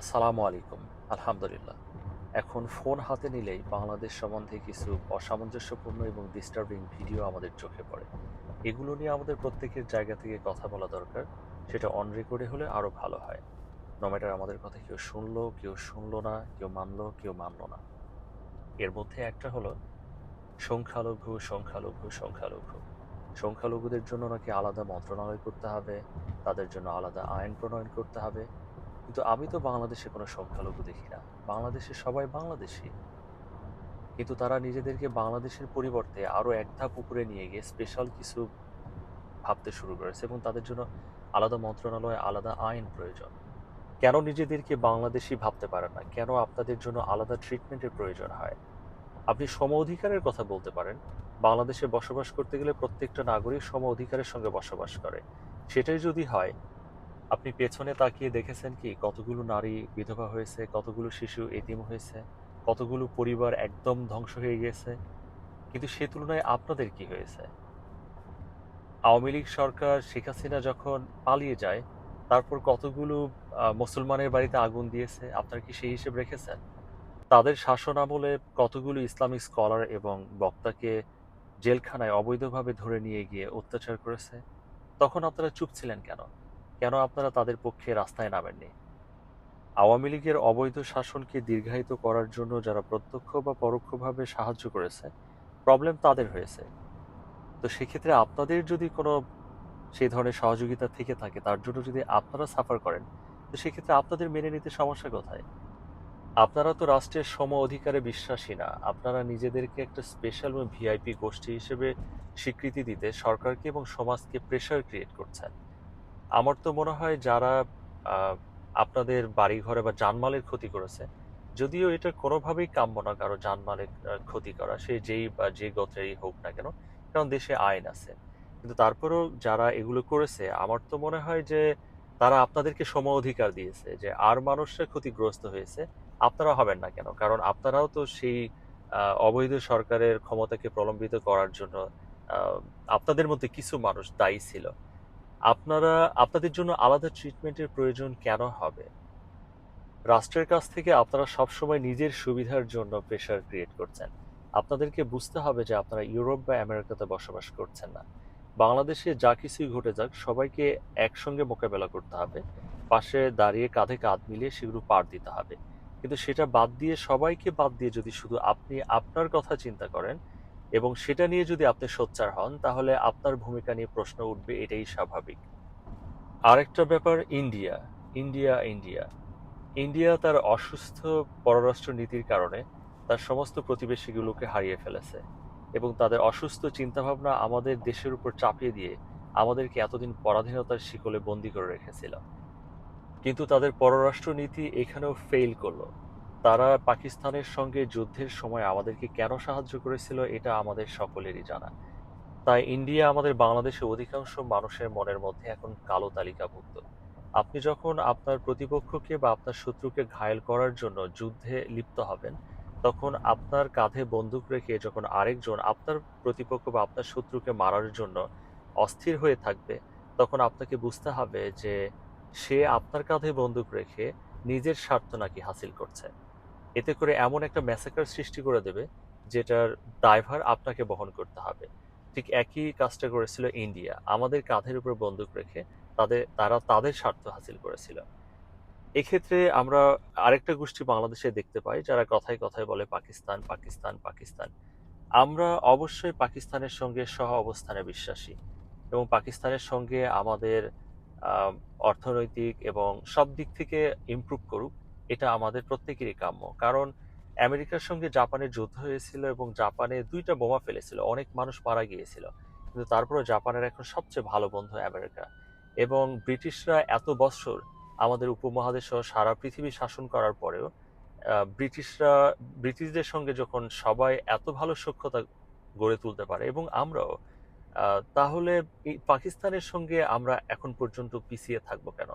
আসসালামু আলাইকুম, আলহামদুলিল্লাহ। এখন ফোন হাতে নিলেই বাংলাদেশ সম্বন্ধে কিছু অসামঞ্জস্যপূর্ণ এবং ডিস্টার্বিং ভিডিও আমাদের চোখে পড়ে। এগুলো নিয়ে আমাদের প্রত্যেকের জায়গা থেকে কথা বলা দরকার, সেটা অন রেকর্ডে হলে আরও ভালো হয়। নো ম্যাটার আমাদের কথা কেউ শুনলো কেউ শুনলো না, কেউ মানলো কেউ মানলো না। এর মধ্যে একটা হলো, সংখ্যালঘু সংখ্যালঘু সংখ্যালঘু। সংখ্যালঘুদের জন্য নাকি আলাদা মন্ত্রণালয় করতে হবে, তাদের জন্য আলাদা আইন প্রণয়ন করতে হবে কিন্তু আমি তো বাংলাদেশে কোনো সংখ্যালঘু দেখি না। বাংলাদেশে সবাই বাংলাদেশি। কিন্তু তারা নিজেদেরকে বাংলাদেশের পরিবর্তে আরও এক ধাপ উপরে নিয়ে গিয়ে স্পেশাল কিছু ভাবতে শুরু করেছে এবং তাদের জন্য আলাদা মন্ত্রণালয়, আলাদা আইন প্রয়োজন। কেন নিজেদেরকে বাংলাদেশি ভাবতে পারে না? কেন আপনাদের জন্য আলাদা ট্রিটমেন্টের প্রয়োজন হয়? আপনি সম অধিকারের কথা বলতে পারেন। বাংলাদেশে বসবাস করতে গেলে প্রত্যেকটা নাগরিক সম অধিকারের সঙ্গে বসবাস করে। সেটাই যদি হয় আপনি পেছনে তাকিয়ে দেখেছেন কি কতগুলো নারী বিধবা হয়েছে, কতগুলো শিশু এতিম হয়েছে, কতগুলো পরিবার একদম ধ্বংস হয়ে গেছে? কিন্তু সে তুলনায় আপনাদের কি হয়েছে? আওয়ামী লীগ সরকার শেখ হাসিনা যখন পালিয়ে যায়, তারপর কতগুলো মুসলমানের বাড়িতে আগুন দিয়েছে, আপনার কি সেই হিসেব রেখেছেন? তাদের শাসন আমলে কতগুলো ইসলামিক স্কলার এবং বক্তাকে জেলখানায় অবৈধভাবে ধরে নিয়ে গিয়ে অত্যাচার করেছে? তখন আপনারা চুপ ছিলেন কেন? কেন আপনারা তাদের পক্ষে রাস্তায় নামেননি? আওয়ামী লীগের অবৈধ শাসনকে দীর্ঘায়িত করার জন্য যারা প্রত্যক্ষ বা পরোক্ষভাবে সাহায্য করেছে প্রবলেম তাদের হয়েছে। তো সেক্ষেত্রে আপনাদের যদি কোনো সেই ধরনের সহযোগিতা থেকে থাকে, তার জন্য যদি আপনারা সাফার করেন, তো সেক্ষেত্রে আপনাদের মেনে নিতে সমস্যা কোথায়? আপনারা তো রাষ্ট্রের সম অধিকারে বিশ্বাসী না। আপনারা নিজেদেরকে একটা স্পেশাল ভিআইপি গোষ্ঠী হিসেবে স্বীকৃতি দিতে সরকারকে এবং সমাজকে প্রেশার ক্রিয়েট করছেন। আমার তো মনে হয় যারা আপনাদের বাড়ি ঘরে বা জানমালের ক্ষতি করেছে, যদিও এটা কোনোভাবেই কাম্য না কারও জানমালের ক্ষতি করা, সে যেই বা যে গোত্রেরই হোক না কেন, কারণ দেশে আইন আছে। কিন্তু তারপরেও যারা এগুলো করেছে, আমার তো মনে হয় যে তারা আপনাদেরকে সম অধিকার দিয়েছে যে আর মানুষরা ক্ষতিগ্রস্ত হয়েছে, আপনারা হবেন না কেন? কারণ আপনারাও তো সেই অবৈধ সরকারের ক্ষমতাকে প্রলম্বিত করার জন্য আপনাদের মধ্যে কিছু মানুষ দায়ী ছিল। আপনারা, আপনাদের জন্য আলাদা ট্রিটমেন্টের প্রয়োজন কেন হবে? রাষ্ট্রের কাছ থেকে আপনারা সবসময় নিজের সুবিধার জন্য প্রেশার ক্রিয়েট করছেন। আপনাদেরকে বুঝতে হবে যে আপনারা ইউরোপ বা আমেরিকাতে বসবাস করছেন না। বাংলাদেশে যা কিছুই ঘটে যাক, সবাইকে একসঙ্গে মোকাবেলা করতে হবে। পাশে দাঁড়িয়ে কাঁধে কাঁধ মিলিয়ে সেগুলো পার দিতে হবে। কিন্তু সেটা বাদ দিয়ে সবাইকে বাদ দিয়ে যদি শুধু আপনি আপনার কথা চিন্তা করেন এবং সেটা নিয়ে যদি আপনি সোচ্চার হন, তাহলে আপনার ভূমিকা নিয়ে প্রশ্ন উঠবে, এটাই স্বাভাবিক। আরেকটা ব্যাপার, ইন্ডিয়া। India India. ইন্ডিয়া তার অসুস্থ পররাষ্ট্র নীতির কারণে তার সমস্ত প্রতিবেশীগুলোকে হারিয়ে ফেলেছে এবং তাদের অসুস্থ চিন্তাভাবনা আমাদের দেশের উপর চাপিয়ে দিয়ে আমাদেরকে এতদিন পরাধীনতার শিকলে বন্দি করে রেখেছিল। কিন্তু তাদের পররাষ্ট্র নীতি এখানেও ফেল করল। তারা পাকিস্তানের সঙ্গে যুদ্ধের সময় আমাদেরকে কেন সাহায্য করেছিল, এটা আমাদের সকলেরই জানা। তাই ইন্ডিয়া আমাদের বাংলাদেশের অধিকাংশ মানুষের মনের মধ্যে এখন কালো তালিকাভুক্ত। আপনি যখন আপনার প্রতিপক্ষকে বা আপনার শত্রুকে ঘায়েল করার জন্য যুদ্ধে লিপ্ত হবেন, তখন আপনার কাঁধে বন্দুক রেখে যখন আরেকজন আপনার প্রতিপক্ষ বা আপনার শত্রুকে মারার জন্য অস্থির হয়ে থাকবে, তখন আপনাকে বুঝতে হবে যে সে আপনার কাঁধে বন্দুক রেখে নিজের স্বার্থ নাকি হাসিল করছে। এতে করে এমন একটা ম্যাসাকার সৃষ্টি করে দেবে, যেটার দায়ভার আপনাকে বহন করতে হবে। ঠিক একই কাজটা করেছিল ইন্ডিয়া। আমাদের কাঁধের উপর বন্দুক রেখে তাদের, তারা তাদের স্বার্থ হাসিল করেছিল। এক্ষেত্রে আমরা আরেকটা গোষ্ঠী বাংলাদেশে দেখতে পাই, যারা কথায় কথায় বলে পাকিস্তান পাকিস্তান পাকিস্তান। আমরা অবশ্যই পাকিস্তানের সঙ্গে সহ অবস্থানে বিশ্বাসী এবং পাকিস্তানের সঙ্গে আমাদের অর্থনৈতিক এবং সব দিক থেকে ইমপ্রুভ করুক। এটা আমাদের প্রত্যেকেরই কাম্য। কারণ আমেরিকার সঙ্গে জাপানের যুদ্ধ হয়েছিল এবং জাপানে দুইটা বোমা ফেলেছিল, অনেক মানুষ মারা গিয়েছিল। কিন্তু তারপরে জাপানের এখন সবচেয়ে ভালো বন্ধু আমেরিকা। এবং ব্রিটিশরা এত বছর আমাদের উপমহাদেশ সহ সারা পৃথিবী শাসন করার পরেও ব্রিটিশরা, ব্রিটিশদের সঙ্গে যখন সবাই এত ভালো সখ্যতা গড়ে তুলতে পারে এবং আমরাও তাহলে পাকিস্তানের সঙ্গে আমরা এখন পর্যন্ত পিছিয়ে থাকব কেন?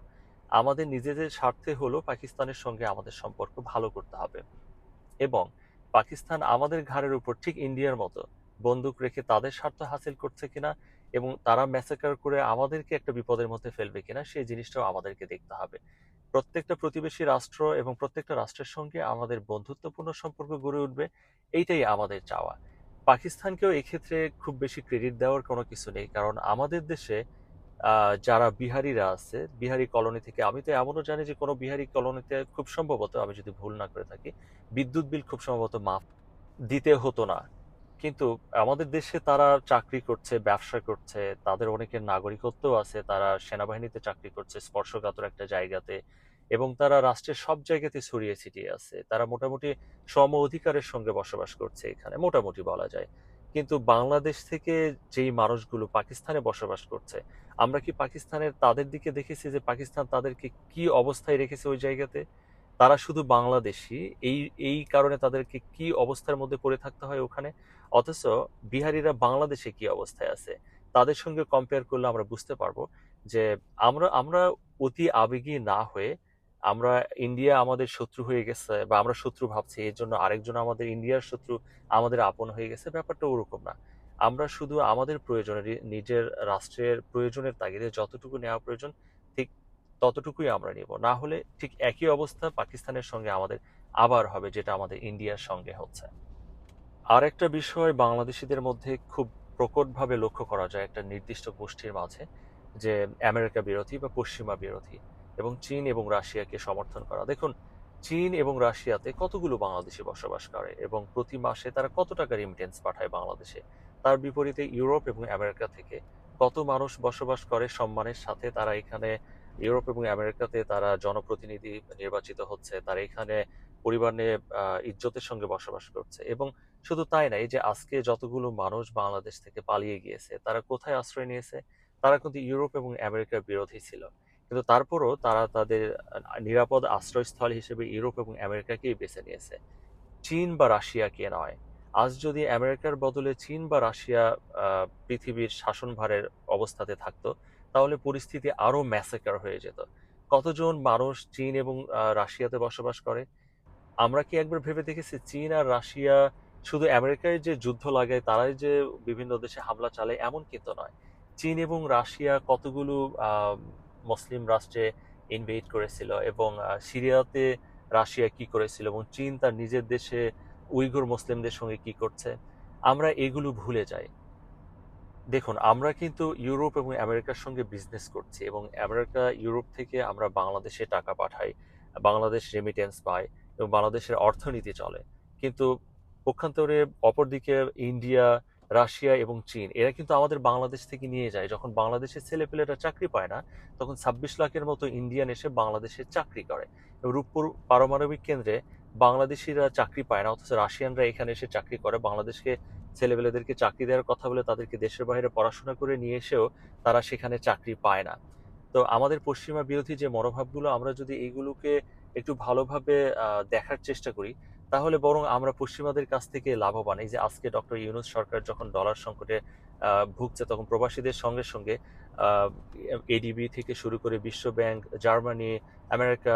আমাদের নিজেদের স্বার্থে হলো পাকিস্তানের সঙ্গে আমাদের সম্পর্ক ভালো করতে হবে। এবং পাকিস্তান আমাদের ঘাড়ের উপর ঠিক ইন্ডিয়ার মতো বন্দুক রেখে তাদের স্বার্থ হাসিল করছে কিনা এবং তারা ম্যাসেকার করে আমাদেরকে একটা বিপদের মধ্যে ফেলবে কিনা, সেই জিনিসটাও আমাদেরকে দেখতে হবে। প্রত্যেকটা প্রতিবেশী রাষ্ট্র এবং প্রত্যেকটা রাষ্ট্রের সঙ্গে আমাদের বন্ধুত্বপূর্ণ সম্পর্ক গড়ে উঠবে, এইটাই আমাদের চাওয়া। পাকিস্তানকেও এক্ষেত্রে খুব বেশি ক্রেডিট দেওয়ার কোনো কিছু নেই, কারণ আমাদের দেশে যারা বিহারিরা আছে, বিহারি কলোনি থেকে, আমি তো এমনও জানি যে কোনো বিহারি কলোনিতে খুব সম্ভবত, আমি যদি ভুল না করে থাকি, বিদ্যুৎ বিল খুব সম্ভবত মাফ দিতে হতো না। কিন্তু আমাদের দেশে তারা চাকরি করছে, ব্যবসা করছে, তাদের অনেকের নাগরিকত্ব আছে, তারা সেনাবাহিনীতে চাকরি করছে, স্পর্শকাতর একটা জায়গাতে, এবং তারা রাষ্ট্রের সব জায়গাতে ছড়িয়ে ছিটিয়ে আছে। তারা মোটামুটি সম অধিকারের সঙ্গে বসবাস করছে এখানে, মোটামুটি বলা যায়। কিন্তু বাংলাদেশ থেকে যেই মানুষগুলো পাকিস্তানে বসবাস করছে, আমরা কি পাকিস্তানের তাদের দিকে দেখেছি যে পাকিস্তান তাদেরকে কি অবস্থায় রেখেছে ওই জায়গাতে? তারা শুধু বাংলাদেশি এই এই কারণে তাদেরকে কি অবস্থার মধ্যে পড়ে থাকতে হয় ওখানে? অথচ বিহারিরা বাংলাদেশে কি অবস্থায় আছে? তাদের সঙ্গে কম্পেয়ার করলে আমরা বুঝতে পারব যে আমরা আমরা অতি আবেগী না হয়ে আমরা ইন্ডিয়া আমাদের শত্রু হয়ে গেছে বা আমরা শত্রু ভাবছি, এর জন্য আরেকজন আমাদের ইন্ডিয়ার শত্রু আমাদের আপন হয়ে গেছে, ব্যাপারটা ওরকম না। আমরা শুধু আমাদের প্রয়োজনে নিজের রাষ্ট্রের প্রয়োজনের তাগিদে যতটুকু নেওয়া প্রয়োজন, ঠিক ততটুকুই আমরা নিব। না হলে ঠিক একই অবস্থা পাকিস্তানের সঙ্গে আমাদের আবার হবে, যেটা আমাদের ইন্ডিয়ার সঙ্গে হচ্ছে। আর একটা বিষয় বাংলাদেশিদের মধ্যে খুব প্রকটভাবে লক্ষ্য করা যায় একটা নির্দিষ্ট গোষ্ঠীর মাঝে, যে আমেরিকা বিরোধী বা পশ্চিমা বিরোধী। এবং চীন এবং রাশিয়াকে সমর্থন করা। দেখুন, চীন এবং রাশিয়াতে কতগুলো বাংলাদেশি বসবাস করে এবং প্রতি মাসে তারা কত টাকা রিমিটেন্স পাঠায় বাংলাদেশে? তার বিপরীতে ইউরোপ এবং আমেরিকা থেকে কত মানুষ বসবাস করে সম্মানের সাথে তারা এখানে ইউরোপ এবং আমেরিকাতে তারা জনপ্রতিনিধি নির্বাচিত হচ্ছে, তারা এখানে পরিবার নিয়ে ইজ্জতের সঙ্গে বসবাস করছে এবং শুধু তাই নাই যে আজকে যতগুলো মানুষ বাংলাদেশ থেকে পালিয়ে গিয়েছে, তারা কোথায় আশ্রয় নিয়েছে? তারা কিন্তু ইউরোপ এবং আমেরিকার বিরোধী ছিল। কিন্তু তারপরও তারা তাদের নিরাপদ আশ্রয়স্থল হিসেবে ইউরোপ এবং আমেরিকাকেই বেছে নিয়েছে। চীন বা রাশিয়াকে নয়। আজ যদি আমেরিকার বদলে চীন বা রাশিয়া পৃথিবীর শাসনভারের অবস্থাতে থাকতো, তাহলে পরিস্থিতি আরও ম্যাসেকার হয়ে যেত। কতজন মানুষ চীন এবং রাশিয়াতে বসবাস করে? আমরা কি একবার ভেবে দেখেছি চীন আর রাশিয়া শুধু আমেরিকায় যে যুদ্ধ লাগায়, তারাই যে বিভিন্ন দেশে হামলা চালায়, এমন কিন্তু নয়। চীন এবং রাশিয়া কতগুলো মুসলিম রাষ্ট্রে ইনভেট করেছিল এবং সিরিয়াতে রাশিয়া কি করেছিল এবং চীন তার নিজের দেশে উইগুর মুসলিমদের সঙ্গে কি করছে, আমরা এগুলো ভুলে যাই। দেখুন, আমরা কিন্তু ইউরোপ এবং আমেরিকার সঙ্গে বিজনেস করছি এবং আমেরিকা, ইউরোপ থেকে আমরা বাংলাদেশে টাকা পাঠাই, বাংলাদেশ রেমিটেন্স পায় এবং বাংলাদেশের অর্থনীতি চলে। কিন্তু পক্ষান্তরে অপরদিকে ইন্ডিয়া রাশিয়া এবং চীন, এরা কিন্তু আমাদের বাংলাদেশ থেকে নিয়ে যায়। যখন বাংলাদেশের ছেলেপেলেরা চাকরি পায় না, তখন ছাব্বিশ লাখের মতো ইন্ডিয়ান এসে বাংলাদেশে চাকরি করে। এবং রূপপুর পারমাণবিক কেন্দ্রে বাংলাদেশিরা চাকরি পায় না, অথচ রাশিয়ানরা এখানে এসে চাকরি করে। বাংলাদেশকে ছেলেপেলেদেরকে চাকরি দেওয়ার কথা বলে তাদেরকে দেশের বাইরে পড়াশোনা করে নিয়ে এসেও তারা সেখানে চাকরি পায় না। তো আমাদের পশ্চিমা বিরোধী যে মনোভাবগুলো, আমরা যদি এইগুলোকে একটু ভালোভাবে দেখার চেষ্টা করি তাহলে বরং আমরা পশ্চিমাদের কাছ থেকে লাভবান। এই যে আজকে ডক্টর ইউনুস সরকার যখন ডলার সংকটে ভুগছে, তখন প্রবাসীদের সঙ্গে সঙ্গে এডিবি থেকে শুরু করে বিশ্ব ব্যাংক, জার্মানি, আমেরিকা,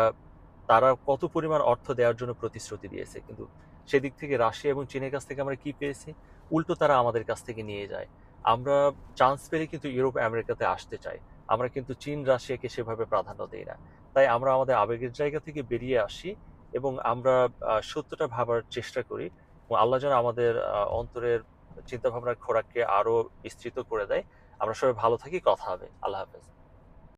তারা কত পরিমাণ অর্থ দেওয়ার জন্য প্রতিশ্রুতি দিয়েছে। কিন্তু সেদিক থেকে রাশিয়া এবং চীনের কাছ থেকে আমরা কি পেয়েছি? উল্টো তারা আমাদের কাছ থেকে নিয়ে যায়। আমরা চান্স পেলে কিন্তু ইউরোপ আমেরিকাতে আসতে চাই আমরা কিন্তু চীন, রাশিয়াকে সেভাবে প্রাধান্য দিই না। তাই আমরা আমাদের আবেগের জায়গা থেকে বেরিয়ে আসি। এবং আমরা সত্যটা ভাবার চেষ্টা করি আল্লাহ যেন আমাদের অন্তরের চিন্তা ভাবনার খোরাককে আরও বিস্তৃত করে দেয়। আমরা সবাই ভালো থাকি। কথা হবে। আল্লাহ হাফেজ।